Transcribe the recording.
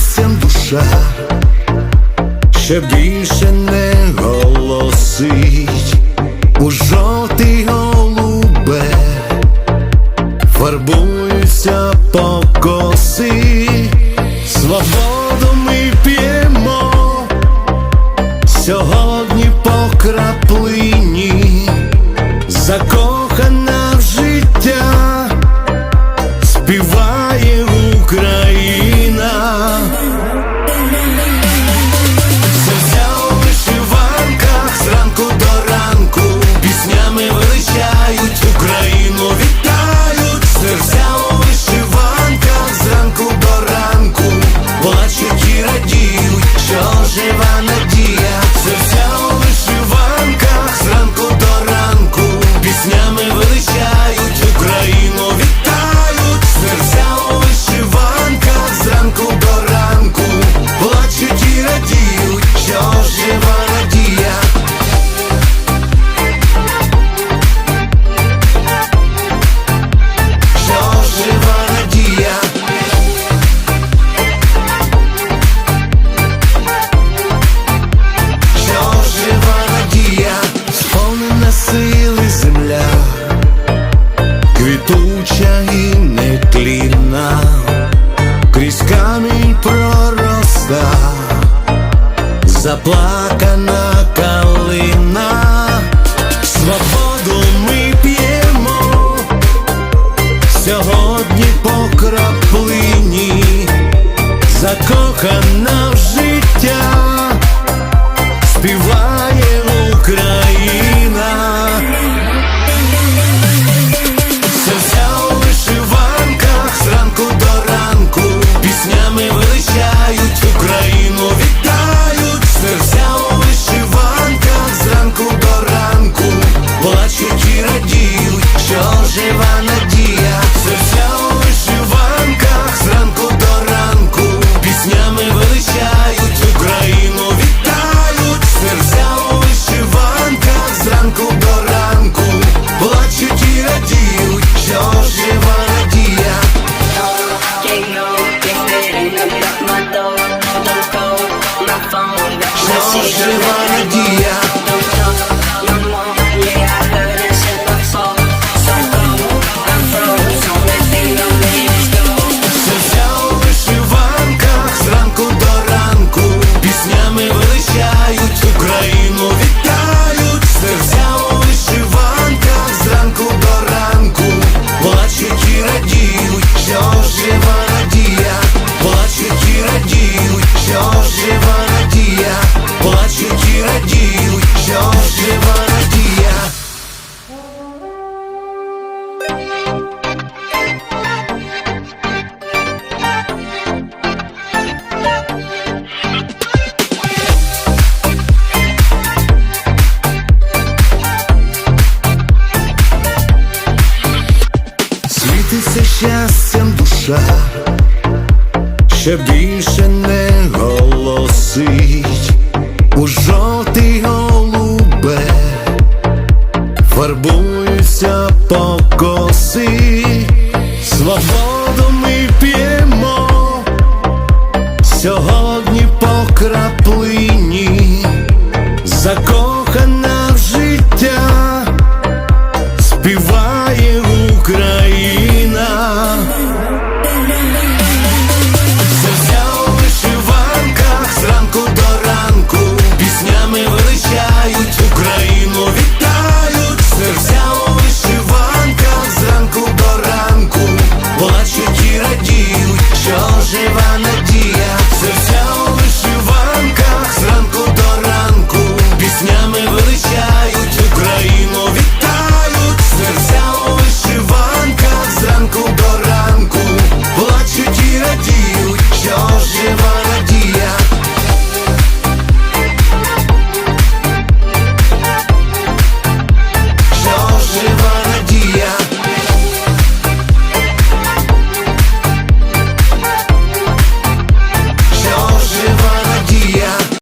пісень душа, ще більше не голосить. У жовтий голубе, фарбуються покоси, свободу ми п'ємо. Сьогодні по краплині. Нам життя. всі радіють, що жива надія. Що жива надія. щастям душа, ще більше не голосить у жовтий голубе, фарбуюся покоси. Свобода